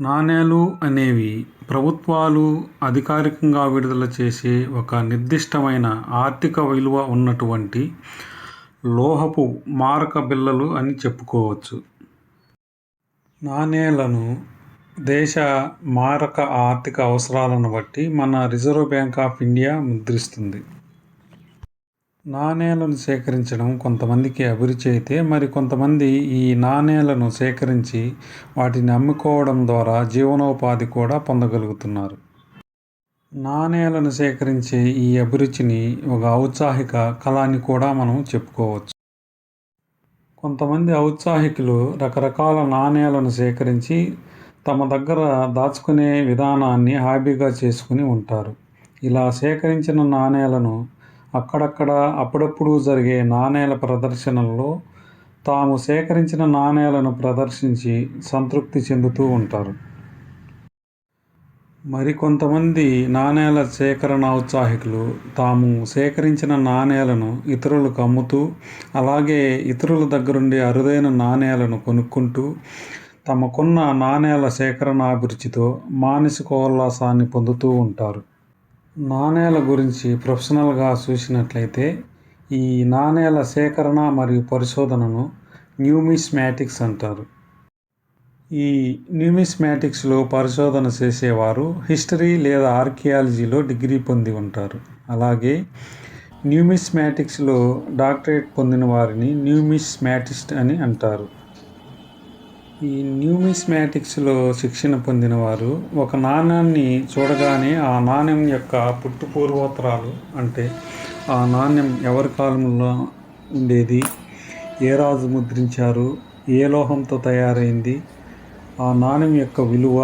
నాణేలు అనేవి ప్రభుత్వాలు అధికారికంగా విడుదల చేసే ఒక నిర్దిష్టమైన ఆర్థిక విలువ ఉన్నటువంటి లోహపు మారక బిళ్ళలు అని చెప్పుకోవచ్చు. నాణేలను దేశ మారక ఆర్థిక అవసరాలను బట్టి మన రిజర్వ్ బ్యాంక్ ఆఫ్ ఇండియా ముద్రిస్తుంది. నాణేలను సేకరించడం కొంతమందికి అభిరుచి అయితే మరి కొంతమంది ఈ నాణేలను సేకరించి వాటిని అమ్ముకోవడం ద్వారా జీవనోపాధి కూడా పొందగలుగుతున్నారు. నాణేలను సేకరించే ఈ అభిరుచిని ఒక ఔత్సాహిక కళ అని కూడా మనం చెప్పుకోవచ్చు. కొంతమంది ఔత్సాహికులు రకరకాల నాణేలను సేకరించి తమ దగ్గర దాచుకునే విధానాన్ని హాబీగా చేసుకుని ఉంటారు. ఇలా సేకరించిన నాణేలను అక్కడక్కడ అప్పుడప్పుడు జరిగే నాణేల ప్రదర్శనల్లో తాము సేకరించిన నాణేలను ప్రదర్శించి సంతృప్తి చెందుతూ ఉంటారు. మరికొంతమంది నాణేల సేకరణ ఉత్సాహికులు తాము సేకరించిన నాణేలను ఇతరులకు అమ్ముతూ అలాగే ఇతరుల దగ్గరుండి అరుదైన నాణేలను కొనుక్కుంటూ తమకున్న నాణేల సేకరణ అభిరుచితో మానసికోల్లాసాన్ని పొందుతూ ఉంటారు. నాణేల గురించి ప్రొఫెషనల్గా చూసినట్లయితే ఈ నాణేల సేకరణ మరియు పరిశోధనను న్యూమిస్మాటిక్స్ అంటారు. ఈ న్యూమిస్మాటిక్స్లో పరిశోధన చేసేవారు హిస్టరీ లేదా ఆర్కియాలజీలో డిగ్రీ పొంది ఉంటారు. అలాగే న్యూమిస్మాటిక్స్లో డాక్టరేట్ పొందిన వారిని న్యూమిస్మాటిస్ట్ అని అంటారు. ఈ న్యూమిస్మాటిక్స్లో శిక్షణ పొందిన వారు ఒక నాణ్యాన్ని చూడగానే ఆ నాణ్యం యొక్క పుట్టు పూర్వోత్తరాలు అంటే ఆ నాణ్యం ఎవరి కాలంలో ఉండేది ఏ రాజు ముద్రించారు ఏ లోహంతో తయారైంది ఆ నాణ్యం యొక్క విలువ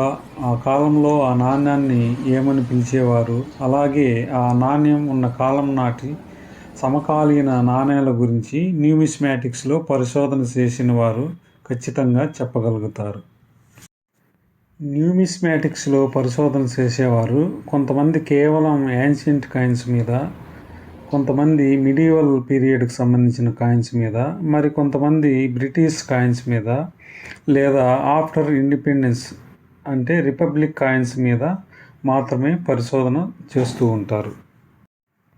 ఆ కాలంలో ఆ నాణ్యాన్ని ఏమని పిలిచేవారు అలాగే ఆ నాణ్యం ఉన్న కాలం నాటి సమకాలీన నాణ్యాల గురించి న్యూమిస్మాటిక్స్లో పరిశోధన చేసిన వారు ఖచ్చితంగా చెప్పగలుగుతారు. న్యూమిస్మాటిక్స్లో పరిశోధన చేసేవారు కొంతమంది కేవలం యాన్షియంట్ కాయిన్స్ మీద కొంతమంది మిడివల్ పీరియడ్కి సంబంధించిన కాయిన్స్ మీద మరి కొంతమంది బ్రిటిష్ కాయిన్స్ మీద లేదా ఆఫ్టర్ ఇండిపెండెన్స్ అంటే రిపబ్లిక్ కాయిన్స్ మీద మాత్రమే పరిశోధన చేస్తూ ఉంటారు.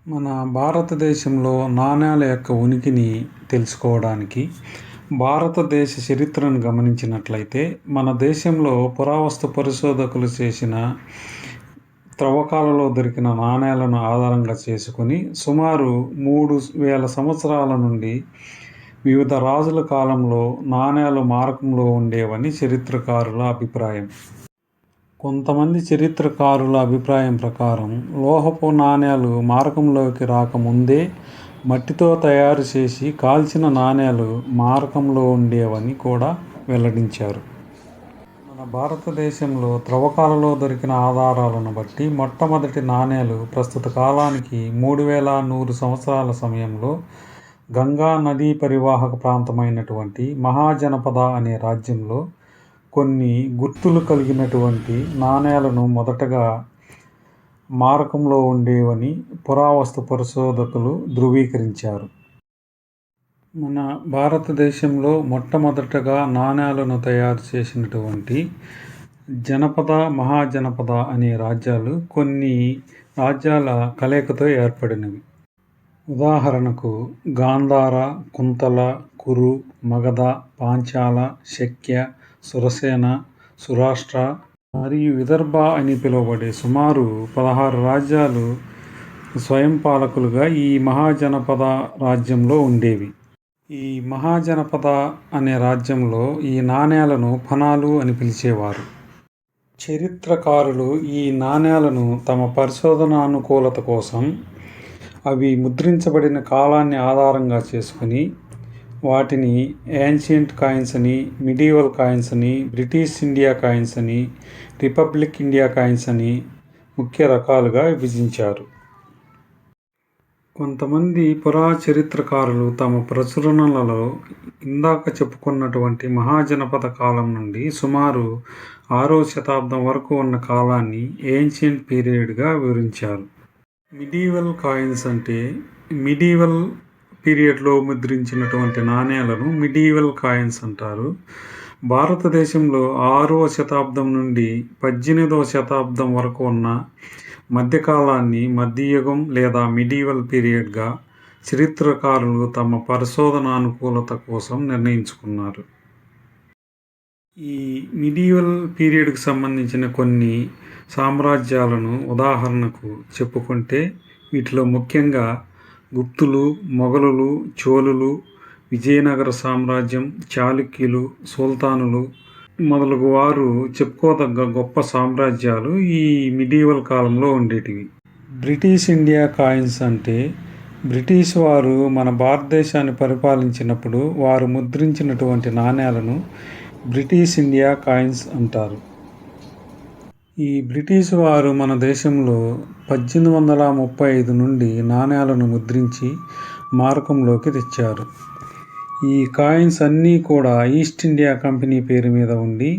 మన భారతదేశంలో నాణ్యాల యొక్క ఉనికిని తెలుసుకోవడానికి భారతదేశ చరిత్రను గమనించినట్లయితే మన దేశంలో పురావస్తు పరిశోధకులు చేసిన త్రవ్వకాలలో దొరికిన నాణేలను ఆధారంగా చేసుకుని సుమారు మూడు వేల సంవత్సరాల నుండి వివిధ రాజుల కాలంలో నాణేలు మారకంలో ఉండేవని చరిత్రకారుల అభిప్రాయం. కొంతమంది చరిత్రకారుల అభిప్రాయం ప్రకారం లోహపు నాణేలు మారకంలోకి రాకముందే మట్టితో తయారు చేసి కాల్చిన నాణేలు మారకంలో ఉండేవని కూడా వెల్లడించారు. మన భారతదేశంలో త్రవ్వకాలలో దొరికిన ఆధారాలను బట్టి మొట్టమొదటి నాణేలు ప్రస్తుత కాలానికి మూడు వేల నూరు సంవత్సరాల సమయంలో గంగా నదీ పరివాహక ప్రాంతమైనటువంటి మహాజనపద అనే రాజ్యంలో కొన్ని గుర్తులు కలిగినటువంటి నాణేలను మొదటగా మారకంలో ఉండేవని పురావస్తు పరిశోధకులు ధృవీకరించారు. మన భారతదేశంలో మొట్టమొదటగా నాణేలను తయారు చేసినటువంటి జనపద మహాజనపద అనే రాజ్యాలు కొన్ని రాజ్యాల కలయికతో ఏర్పడినవి. ఉదాహరణకు గాంధార కుంతల కురు మగధ పాంచాల శక్య సురసేన సురాష్ట్ర మరియు విదర్భ అని పిలువబడే సుమారు పదహారు రాజ్యాలు స్వయం పాలకులుగా ఈ మహాజనపద రాజ్యంలో ఉండేవి. ఈ మహాజనపద అనే రాజ్యంలో ఈ నాణేలను ఫనాలు అని పిలిచేవారు. చరిత్రకారులు ఈ నాణేలను తమ పరిశోధనానుకూలత కోసం అవి ముద్రించబడిన కాలాన్ని ఆధారంగా చేసుకుని వాటిని యాన్షియంట్ కాయిన్స్ అని మిడివల్ కాయిన్స్ అని బ్రిటిష్ ఇండియా కాయిన్స్ అని రిపబ్లిక్ ఇండియా కాయిన్స్ అని ముఖ్య రకాలుగా విభజించారు. కొంతమంది పురా చరిత్రకారులు తమ ప్రచురణలలో ఇందాక చెప్పుకున్నటువంటి మహాజనపద కాలం నుండి సుమారు ఆరో శతాబ్దం వరకు ఉన్న కాలాన్ని ఏన్షియంట్ పీరియడ్గా వివరించారు. మిడీవల్ కాయిన్స్ అంటే మిడీవల్ పీరియడ్లో ముద్రించినటువంటి నాణేలను మిడీవల్ కాయిన్స్ అంటారు. భారతదేశంలో ఆరవ శతాబ్దం నుండి పద్దెనిమిదవ శతాబ్దం వరకు ఉన్న మధ్యకాలాన్ని మధ్యయుగం లేదా మిడీవల్ పీరియడ్గా చరిత్రకారులు తమ పరిశోధన అనుకూలత కోసం నిర్ణయించుకున్నారు. ఈ మిడీవల్ పీరియడ్కి సంబంధించిన కొన్ని సామ్రాజ్యాలను ఉదాహరణకు చెప్పుకుంటే వీటిలో ముఖ్యంగా గుప్తులు మొఘలులు చోళులు విజయనగర సామ్రాజ్యం చాళుక్యులు సుల్తానులు మొదలగు వారు చెప్పుకోదగ్గ గొప్ప సామ్రాజ్యాలు ఈ మిడీవల్ కాలంలో ఉండేటివి. బ్రిటిష్ ఇండియా కాయిన్స్ అంటే బ్రిటిష్ వారు మన భారతదేశాన్ని పరిపాలించినప్పుడు వారు ముద్రించినటువంటి నాణ్యాలను బ్రిటిష్ ఇండియా కాయిన్స్ అంటారు. ఈ బ్రిటిష్ వారు మన దేశంలో పద్దెనిమిది వందల ముప్పై ఐదు నుండి నాణ్యాలను ముద్రించి మార్గంలోకి తెచ్చారు. ఈ కాయిన్స్ అన్నీ కూడా ఈస్ట్ ఇండియా కంపెనీ పేరు మీద ఉండి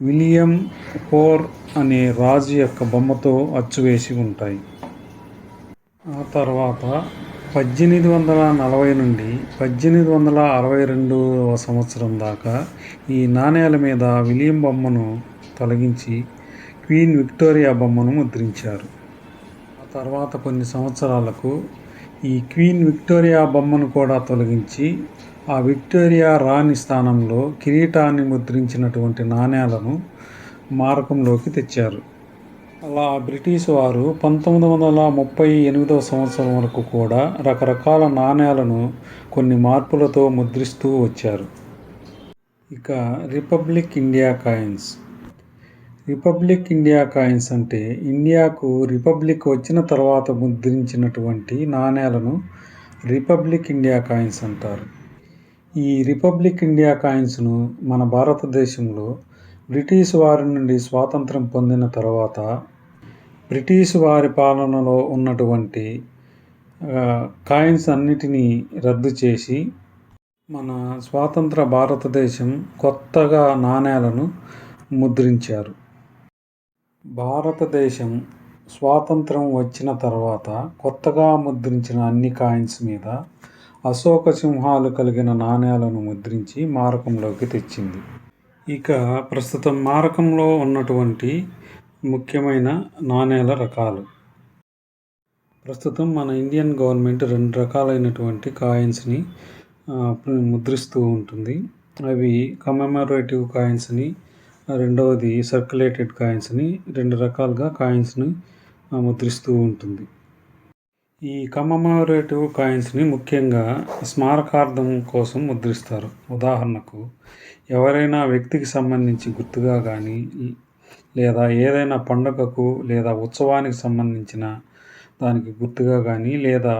విలియం ఫోర్ అనే రాజు యొక్క బొమ్మతో అచ్చువేసి ఉంటాయి. ఆ తర్వాత పద్దెనిమిది వందల నలభై నుండి పద్దెనిమిది వందల అరవై రెండవ సంవత్సరం దాకా ఈ నాణేల మీద విలియం బొమ్మను తొలగించి క్వీన్ విక్టోరియా బొమ్మను ముద్రించారు. ఆ తర్వాత కొన్ని సంవత్సరాలకు ఈ క్వీన్ విక్టోరియా బొమ్మను కూడా తొలగించి ఆ విక్టోరియా రాణి స్థానంలో కిరీటాన్ని ముద్రించినటువంటి నాణేలను మారకంలోకి తెచ్చారు. అలా బ్రిటిష్ వారు పంతొమ్మిది వందల ముప్పై ఎనిమిదవ సంవత్సరం వరకు కూడా రకరకాల నాణేలను కొన్ని మార్పులతో ముద్రిస్తూ వచ్చారు. ఇక republic India coins. Republic India coins అంటే ఇండియాకు రిపబ్లిక్ వచ్చిన తర్వాత ముద్రించినటువంటి నాణేలను రిపబ్లిక్ ఇండియా కాయిన్స్ అంటారు. ఈ రిపబ్లిక్ ఇండియా కాయిన్స్ను మన భారతదేశంలో బ్రిటిష్ వారి నుండి స్వాతంత్రం పొందిన తర్వాత బ్రిటిష్ వారి పాలనలో ఉన్నటువంటి కాయిన్స్ అన్నిటినీ రద్దు చేసి మన స్వాతంత్ర భారతదేశం కొత్తగా నాణేలను ముద్రించారు. భారతదేశం స్వాతంత్రం వచ్చిన తర్వాత కొత్తగా ముద్రించిన అన్ని కాయిన్స్ మీద అశోక సింహాలు కలిగిన నాణేలను ముద్రించి మారకంలోకి తెచ్చింది. ఇక ప్రస్తుతం మారకంలో ఉన్నటువంటి ముఖ్యమైన నాణేల రకాలు. ప్రస్తుతం మన ఇండియన్ గవర్నమెంట్ రెండు రకాలైనటువంటి కాయిన్స్ని ముద్రిస్తూ ఉంటుంది. అవి కమెమరేటివ్ కాయిన్స్ని రెండవది సర్క్యులేటెడ్ కాయిన్స్ని రెండు రకాలుగా కాయిన్స్ని ముద్రిస్తూ ఉంటుంది. ఈ కమమరేటివ్ కాయిన్స్ని ముఖ్యంగా స్మారకార్థం కోసం ముద్రిస్తారు. ఉదాహరణకు ఎవరైనా వ్యక్తికి సంబంధించి గుర్తుగా కానీ లేదా ఏదైనా పండగకు లేదా ఉత్సవానికి సంబంధించిన దానికి గుర్తుగా కానీ లేదా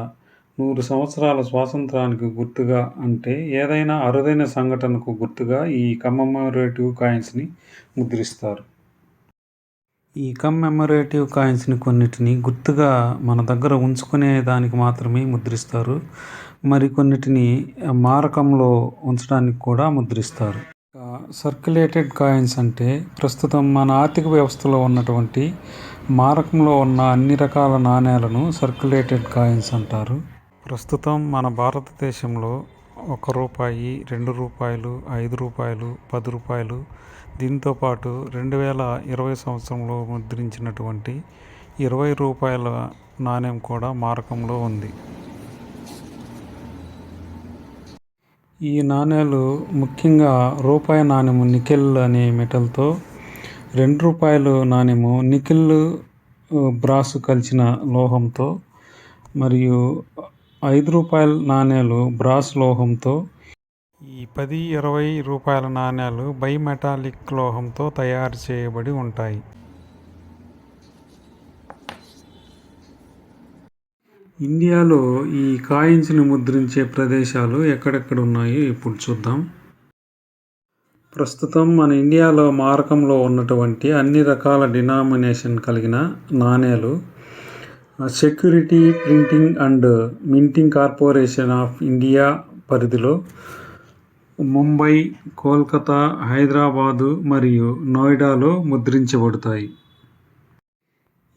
నూరు సంవత్సరాల స్వాతంత్రానికి గుర్తుగా అంటే ఏదైనా అరుదైన సంఘటనకు గుర్తుగా ఈ కమమరేటివ్ కాయిన్స్ని ముద్రిస్తారు. ఈ కమ్మెమరేటివ్ కాయిన్స్ని కొన్నిటిని గుర్తుగా మన దగ్గర ఉంచుకునే దానికి మాత్రమే ముద్రిస్తారు. మరికొన్నిటిని మారకంలో ఉంచడానికి కూడా ముద్రిస్తారు. సర్క్యులేటెడ్ కాయిన్స్ అంటే ప్రస్తుతం మన ఆర్థిక వ్యవస్థలో ఉన్నటువంటి మారకంలో ఉన్న అన్ని రకాల నాణేలను సర్క్యులేటెడ్ కాయిన్స్ అంటారు. ప్రస్తుతం మన భారతదేశంలో ఒక రూపాయి రెండు రూపాయలు ఐదు రూపాయలు పది రూపాయలు దీంతోపాటు రెండు వేల ఇరవై సంవత్సరంలో ముద్రించినటువంటి ఇరవై రూపాయల నాణ్యం కూడా మారకంలో ఉంది. ఈ నాణ్యాలు ముఖ్యంగా రూపాయి నాణ్యము నికెల్ అనే మెటల్తో రెండు రూపాయలు నాణ్యము నికెల్ బ్రాసు కలిసిన లోహంతో మరియు ఐదు రూపాయల నాణ్యాలు బ్రాస్ లోహంతో ఈ పది ఇరవై రూపాయల నాణ్యాలు బైమెటాలిక్ లోహంతో తయారు చేయబడి ఉంటాయి. ఇండియాలో ఈ కాయిన్స్ని ముద్రించే ప్రదేశాలు ఎక్కడెక్కడ ఉన్నాయో ఇప్పుడు చూద్దాం. ప్రస్తుతం మన ఇండియాలో మారకంలో ఉన్నటువంటి అన్ని రకాల డినామినేషన్ కలిగిన నాణేలు security printing and minting corporation of India పరిధిలో ముంబై కోల్కతా హైదరాబాదు మరియు నోయిడాలో ముద్రించబడతాయి.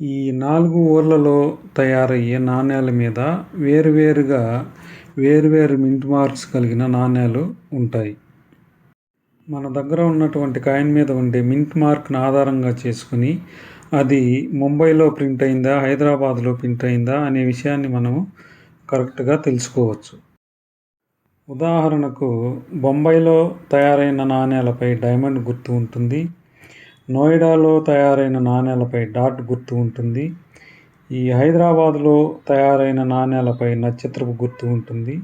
ఈ నాలుగు ఊర్లలో తయారయ్యే నాణ్యాల మీద వేరువేరుగా వేరువేరు మింట్ మార్క్స్ కలిగిన నాణ్యాలు ఉంటాయి. మన దగ్గర ఉన్నటువంటి కాయిన్ మీద ఉండే మింట్ మార్క్ను ఆధారంగా చేసుకొని, అది ముంబైలో ప్రింట్ అయిందా? హైదరాబాద్‌లో ప్రింట్ అయిందా? అనే విషయాన్ని మనము కరెక్ట్‌గా తెలుసుకోవచ్చు. ఉదాహరణకు బొంబాయిలో తయారైన నాణేలపై డైమండ్ గుర్తు ఉంటుంది. నోయిడాలో తయారైన నాణేలపై డాట్ గుర్తు ఉంటుంది. ఈ హైదరాబాద్‌లో తయారైన నాణేలపై నక్షత్రపు గుర్తు ఉంటుంది.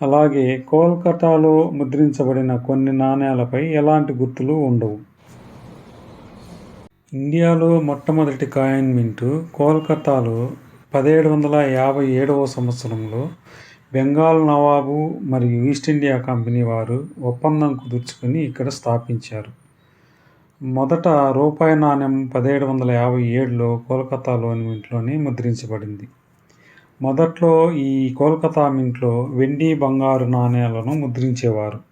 అలాగే కోల్కతాలో ముద్రించబడిన కొన్ని నాణేలపై ఎలాంటి గుర్తులు ఉండవు. ఇండియాలో మొట్టమొదటి కాయిన్ మింటు కోల్కతాలో పదిహేడు వందల యాభై ఏడవ సంవత్సరంలో బెంగాల్ నవాబు మరియు ఈస్ట్ ఇండియా కంపెనీ వారు ఒప్పందం కుదుర్చుకొని ఇక్కడ స్థాపించారు. మొదట రూపాయి నాణెం పదిహేడు వందల యాభై ఏడులో కోల్కతాలోని మింట్‌లోనే ముద్రించబడింది. మొదట్లో ఈ కోల్కతా మింట్‌లో వెండి, బంగారు నాణేలను ముద్రించేవారు.